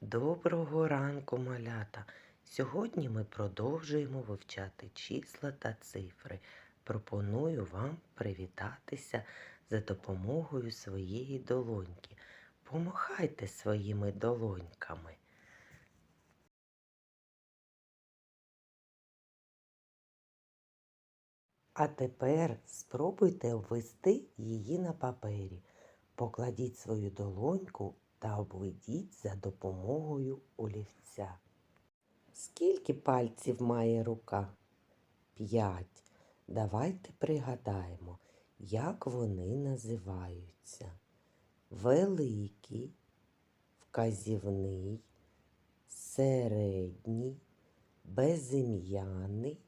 Доброго ранку, малята! Сьогодні ми продовжуємо вивчати числа та цифри. Пропоную вам привітатися за допомогою своєї долоньки. Помахайте своїми долоньками. А тепер спробуйте ввести її на папері. Покладіть свою долоньку та обведіть за допомогою олівця. Скільки пальців має рука? П'ять. Давайте пригадаємо, як вони називаються. Великий, вказівний, середній, безім'яний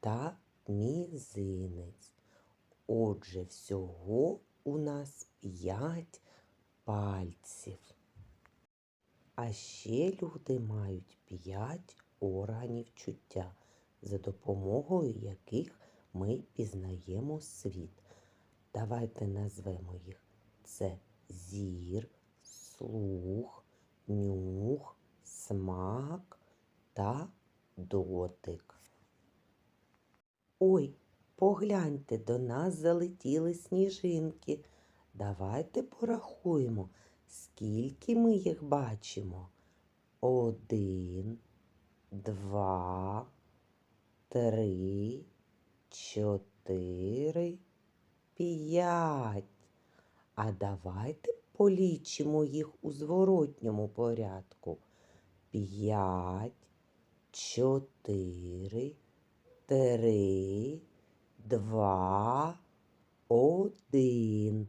та мізинець. Отже, всього у нас п'ять пальців. А ще люди мають п'ять органів чуття, за допомогою яких ми пізнаємо світ. Давайте назвемо їх. Це зір, слух, нюх, смак та дотик. Ой, погляньте, до нас залетіли сніжинки. Давайте порахуємо, скільки ми їх бачимо. Один, два, три, чотири, п'ять. А давайте полічимо їх у зворотньому порядку. П'ять, чотири, три, два, один.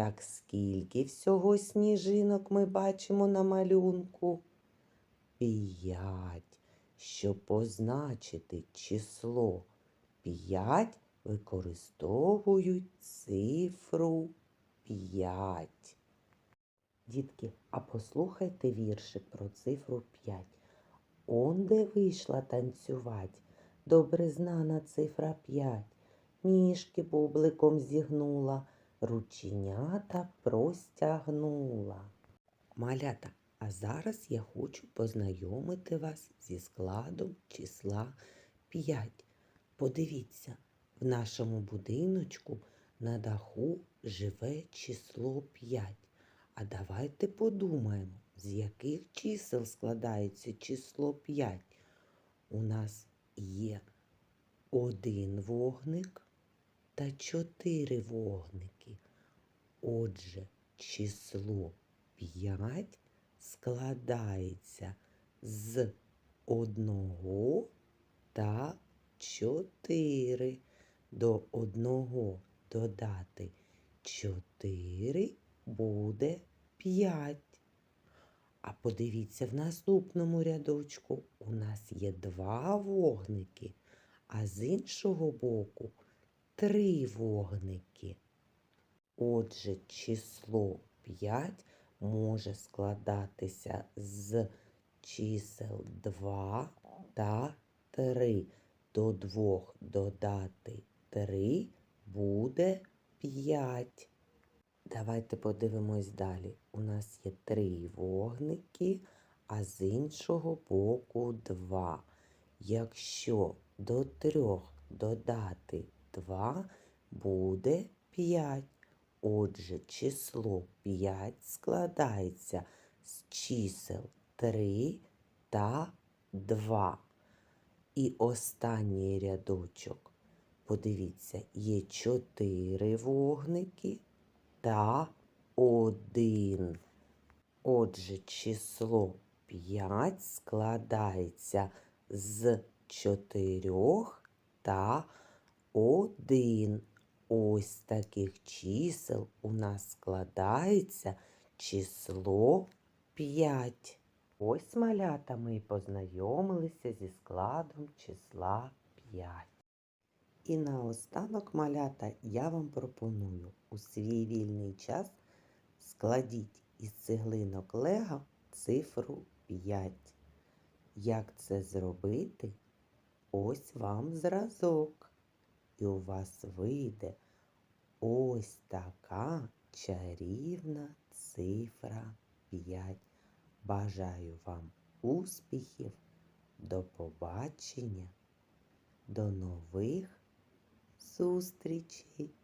Так скільки всього сніжинок ми бачимо на малюнку? П'ять. Щоб позначити число п'ять, використовують цифру п'ять. Дітки, а послухайте віршик про цифру п'ять. Онде вийшла танцювать, добре знана цифра п'ять. Ніжки бубликом зігнула, рученята простягнула. Малята, а зараз я хочу познайомити вас зі складом числа 5. Подивіться, в нашому будиночку на даху живе число 5. А давайте подумаємо, з яких чисел складається число 5. У нас є один вогник та чотири вогники. Отже, число 5 складається з одного та чотири. До одного додати чотири буде п'ять. А подивіться в наступному рядочку у нас є два вогники, а з іншого боку три вогники. Отже, число 5 може складатися з чисел 2 та 3. До двох додати 3 буде 5. Давайте подивимось далі. У нас є три вогники, а з іншого боку 2. Якщо до трьох додати 2, буде 5. Отже, число 5 складається з чисел 3 та 2. І останній рядочок. Подивіться, є 4 вогники та 1. Отже, число 5 складається з 4 та 1. Ось таких чисел у нас складається число 5. Ось малята ми познайомилися зі складом числа 5. І наостанок малята я вам пропоную у свій вільний час складіть із цеглинок лего цифру 5. Як це зробити? Ось вам зразок і у вас вийде ось така чарівна цифра 5. Бажаю вам успіхів, до побачення, до нових зустрічей!